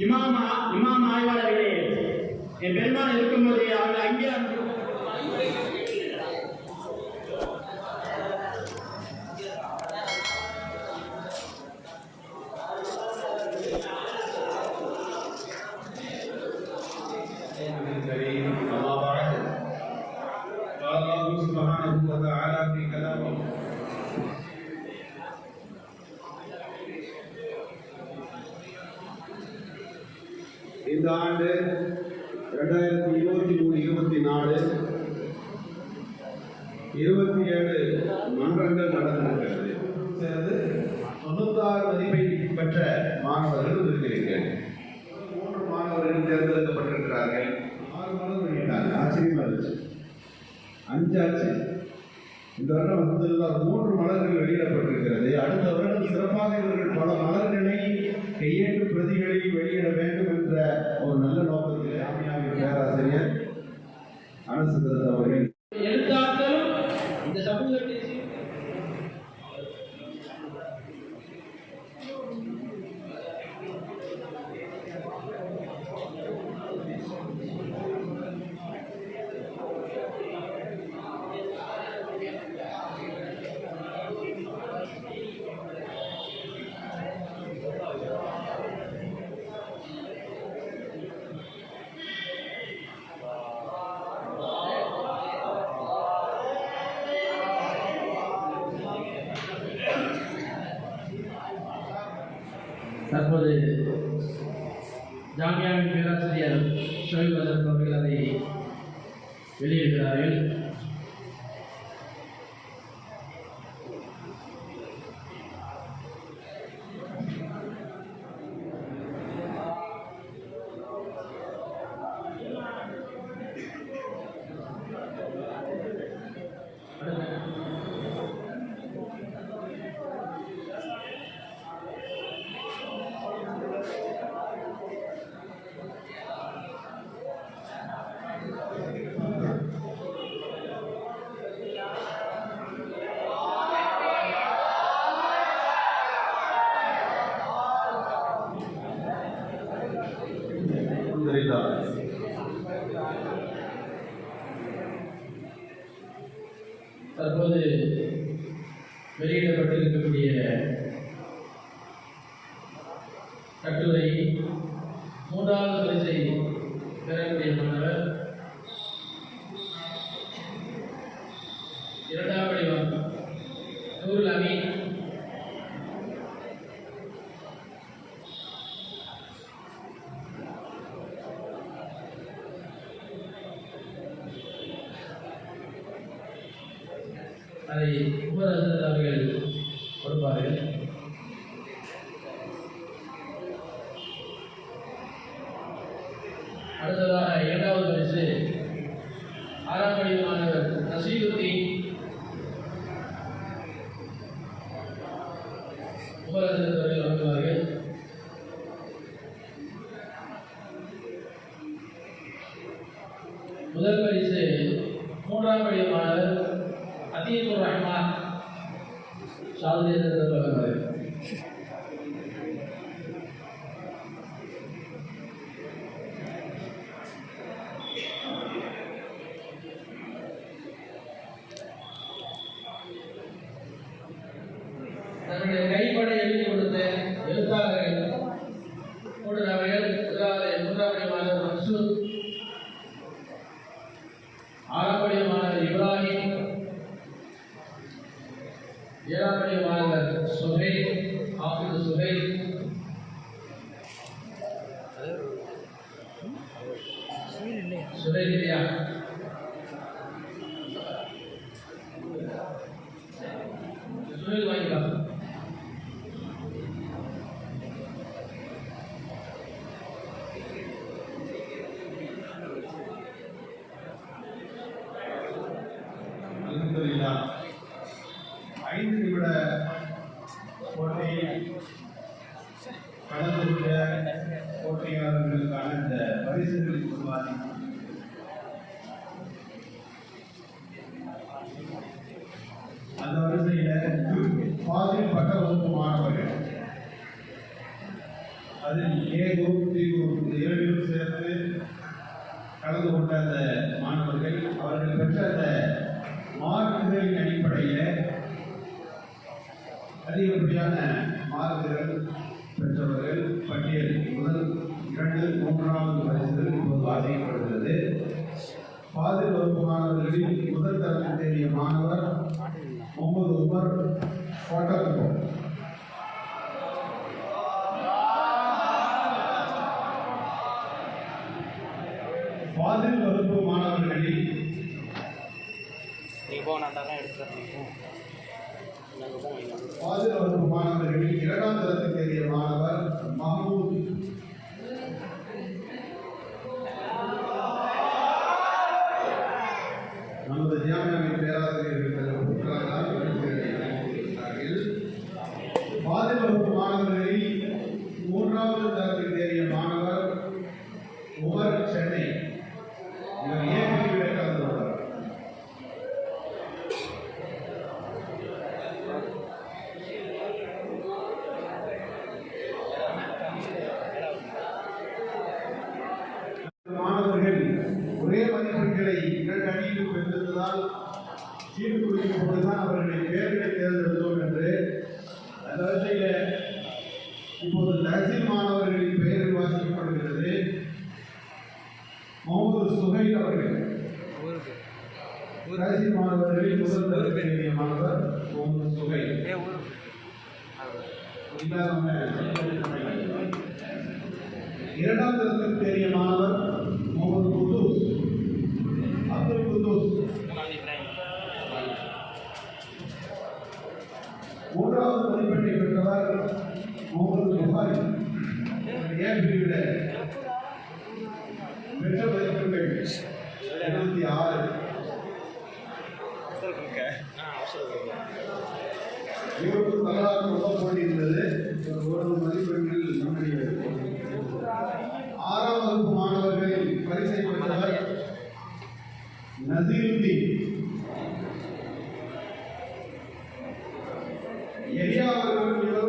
இமாமா இமாம் ஆய்வாளர்களே என் பெருமாள் இருக்கும்போது அவங்க அங்கே இருபத்தி ஏழு மன்றங்கள் நடந்திருக்கிறது. சேர்ந்து தொண்ணூத்தாறு மதிப்பை பெற்ற மாணவர்கள் இருக்கிறீர்கள் மூன்று மாணவர்கள் தேர்ந்தெடுக்கப்பட்டிருக்கிறார்கள். ஆறு மாணவர்கள் ஆச்சரியமா இருந்துச்சு. அஞ்சாச்சு இந்த வருடம் அல்ஹம்துலில்லாஹ் மூன்று மலர்கள் வெளியிடப்பட்டிருக்கிறது. அடுத்த வருடம் சிறப்பாக இவர்கள் பல மலர்களை கையேட்டு பிரதிகளை வெளியிட வேண்டும் என்ற ஒரு நல்ல பேராசிரியர் அனசுதத் அவர்கள் ஜாமியாவின் பேராசிரியர் ஷோய்ப் அசத் அவர்கள் அதை வெளியிடுகிறார்கள் जा அதை உமர் அவர்கள் கொடுப்பார்கள். 是的弟弟啊？有所有关系吧？அதில் ஏ குரூப் டி குரூப் இந்த இரண்டிலும் சேர்த்து கலந்து கொண்ட அந்த மாணவர்கள் அவர்கள் பெற்ற அந்த மார்க்குகளின் அடிப்படையில் அதிகப்படியான மார்க்குகள் பெற்றவர்கள் பட்டியல் முதல் இரண்டு மூன்றாவது பரிசுகள் இப்போது வாசிக்கப்படுகிறது. பாதிரி வகுப்பு மாணவர்களில் முதல் தரத்தில் தேறிய மாணவர் முகமது உமர் கோட்டக்குப்பம். மாதிரி வகுப்பு மாணவர்களில் மாதிரி வகுப்பு மாணவர்களில் இரண்டாம் தரத்தில் தேறிய மாணவர் மஹமூத் 也要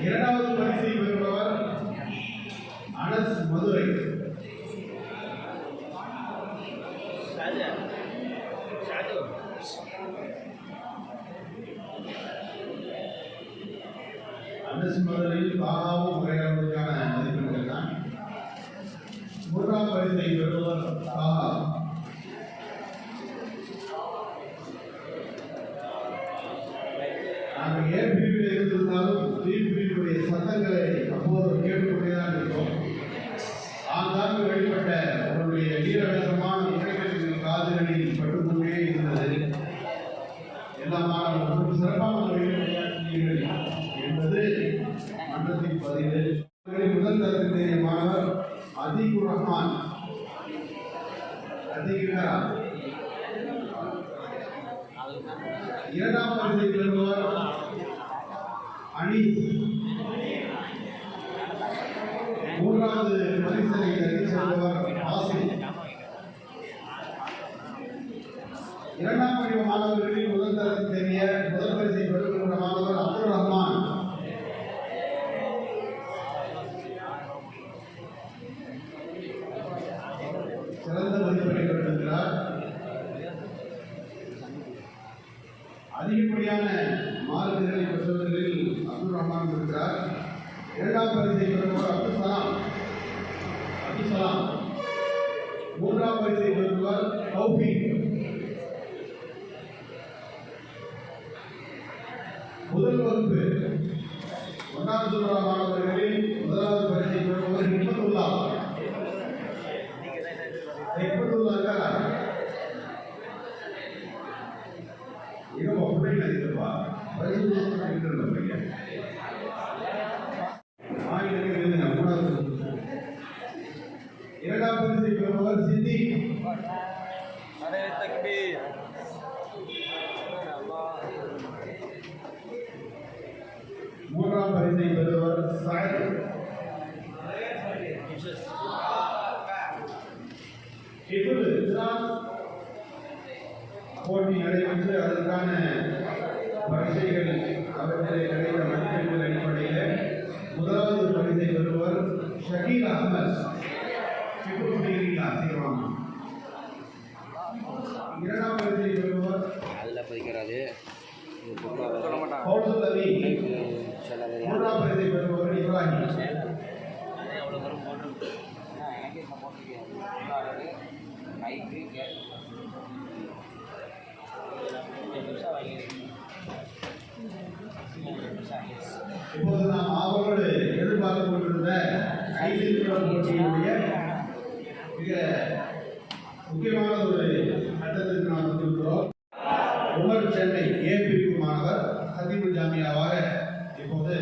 இரண்டாவது பரிசை பெறுபவர் அனஸ் மதுரை. அனஸ் மதுரையில் பாபாவும் முறையாக பரிசைகள் அவற்றிலே கிடைத்த மதிப்பெண்கள் அடிப்படையில் முதலாவது பரிசை பெறுவர் ஷகீல் அகமது. இரண்டாம் பரிசை பெறுவர் அதில் பதிக்கிறாரு. மூன்றாம் பரிசை பெறுபவர் இப்ராஹிம். எனக்கே சப்போர்ட் மைக்கு கேஸ் ஐசிஎல் போட்டியினுடைய மிக முக்கியமான ஒரு கட்டத்திற்கு நாம் வந்திருக்கிறோம். உமர் சென்னை ஏ பிரிவு மாணவர் சதீபு ஜாமியாவாக இப்போது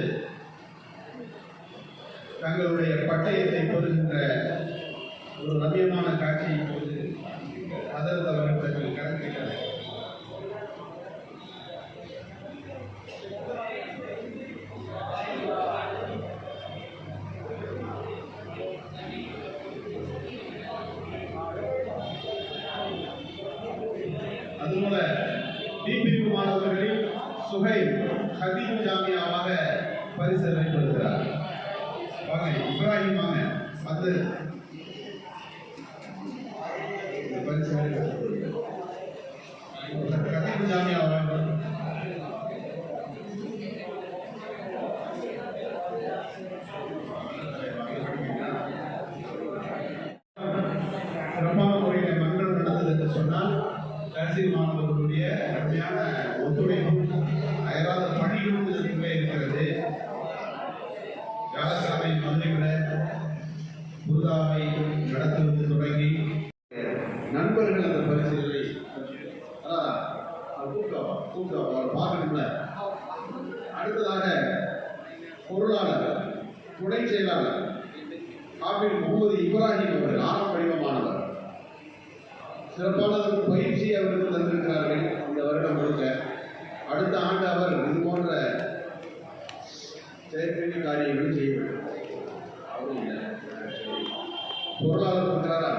தங்களுடைய பட்டயத்தை பெறுகின்ற ஒரு ரம்யமான காட்சி இப்போது அதற்கு மாணவர்களில் ஹதீம் ஜாமியாவாக பரிசு அளிக்கப்படுகிறார் வாங்க இப்ராஹிம் வாங்க வந்து அவர் அடுத்ததாக பொருளாளர் துணை செயலாளர் காபீர் முகமது இப்ராஹிம் அவர்கள் ஆரம்ப வடிவமானவர். சிறப்பான பயிற்சி அவருக்கு தந்திருக்கிறார்கள் இந்த வருடம் முழுக்க. அடுத்த ஆண்டு அவர் இது போன்ற செயற்கை காரியங்களும் செய்ய வேண்டும். பொருளாளர் இருக்கிறாரா?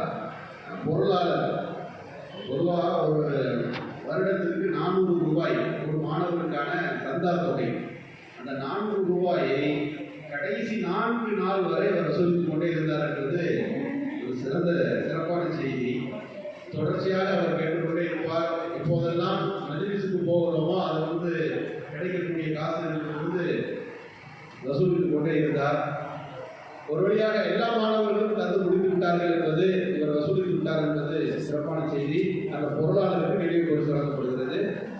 பொருளாளர். பொதுவாக ஒரு வருடத்திற்கு நானூறு ரூபாய் மாணவர்களுக்கான மாணவருக்கான சந்தா தொகை. அந்த நான்கு ரூபாயை கடைசி நான்கு நாள் வரை அவர் வசூலித்துக் கொண்டே இருந்தார் என்பது ஒரு சிறந்த சிறப்பான செய்தி. தொடர்ச்சியாக அவர் கேட்டுக்கொண்டே இருப்பார். இப்போதெல்லாம் மஜ்லிஸுக்கு போகிறோமோ அது வந்து கிடைக்கக்கூடிய காசுகளுக்கு வந்து வசூலித்துக் கொண்டே இருந்தார். ஒரு வழியாக எல்லா மாணவர்களும் தந்து முடித்து விட்டார்கள் என்பது இவர் வசூலித்து விட்டார் என்பது சிறப்பான செய்தி. அந்த பொருளாளருக்கு நினைவு கொண்டு வழங்கப்படுகிறது.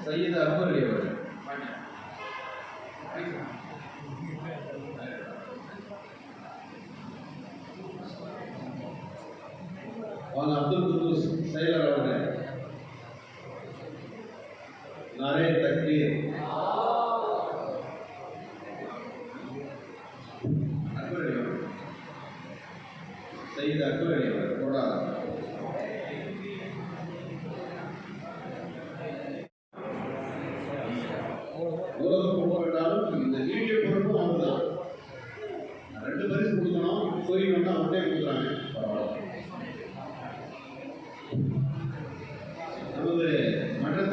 சையது அக்பர் அலி அவர்கள். வாங்க அப்துல் குதூஸ் செயலர் அவர்கள். நாரே தக்பீர். அக்பர் அலி அவர்கள். சையது அக்பர் அலி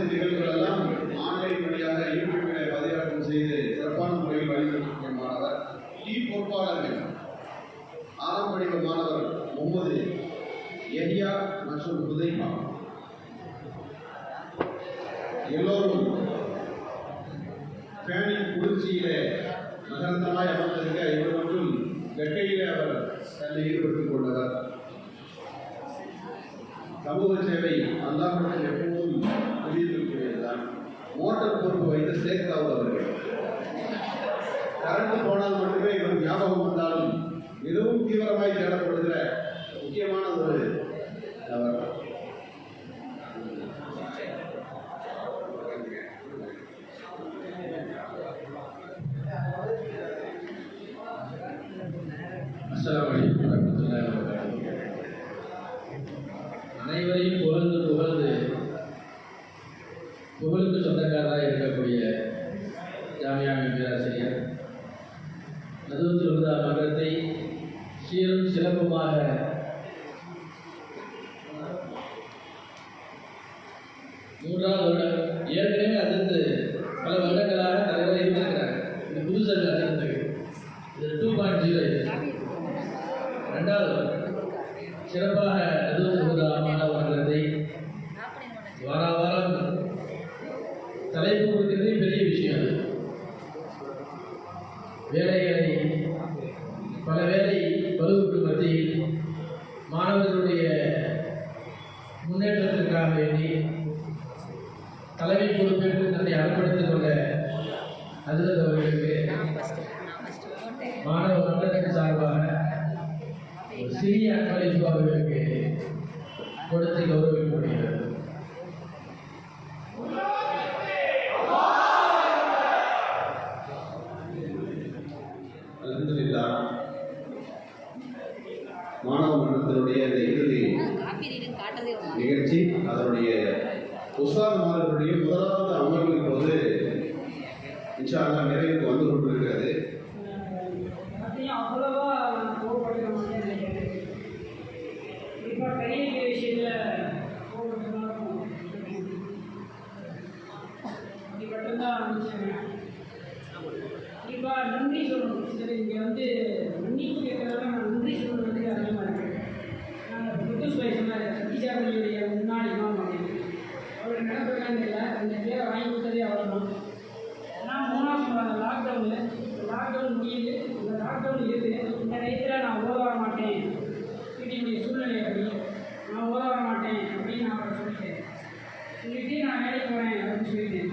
மன்றத்தின் நிகழ்வுகள் எல்லாம் ஆன்லைன் வழியாக யூடியூபில் பதிவிறக்கம் செய்து சிறப்பான முறையில் வழிநடத்திய மாணவர் டி பொறுப்பாளர்கள் ஆறாம் படிப்பு மாணவர் முகமது எஹியா மற்றும் உதய்மா எல்லோரும் ஃபேனின் குளிர்ச்சியிலே நகரந்தமாய் அமர்ந்திருக்க இவர் மட்டும் வெட்கையிலே அவர் தன்னை ஈடுபட்டு மோட்டார் பொறுப்பு வைத்து ஷேக் அவர்கள் கரண்ட் போனால் மட்டுமே இவர் ஞாபகம் வந்தாலும் மிகவும் தீவிரமாய் தேடப்படும் மூன்றாவது வருடம். ஏற்கனவே அதிர்ந்து பல வருடங்களாக தலைவர் இருந்திருக்கிறாங்க இந்த புதுசாக அதிர்ந்தது இது டூ பாயிண்ட் ஜீரோ இது. ரெண்டாவது சிறப்பாக நதுவத்துல் மாணவ மன்றத்தை வார வாரம் தலைப்பு சிறிய அக்களிப்பு அவர்களுக்கு கொடுத்து கௌரவிக்கப்படுகிறது குறிப்பாக நன்றி சொல்லணும். சரி இங்கே வந்து மன்னிப்பு கேட்கறதுல நான் நன்றி சொல்லணுன்றதுக்கு அதிகமாக இருக்கேன் நான் புத்தூஸ் பை சொன்னார் சத்திசாரதியுடைய முன்னாள் இமாம் அப்படின்னு. அவர் நடப்பிருக்கான்னு இல்லை அந்த பேரை வாங்கி கொடுத்ததே அவர் தான் நான் மூணாவது சொன்னாங்க லாக்டவுனில் லாக்டவுன் முடியுது. இந்த லாக்டவுன் இருக்குது இந்த நேரத்தில் நான் ஓத வர மாட்டேன். வீட்டினுடைய சூழ்நிலை அப்படி நான் ஓத வர மாட்டேன் அப்படின்னு நான் அவரை சொல்லிட்டேன். சொல்லிட்டு நான் வேலைக்கு போகிறேன் அப்படின்னு சொல்லிட்டேன்.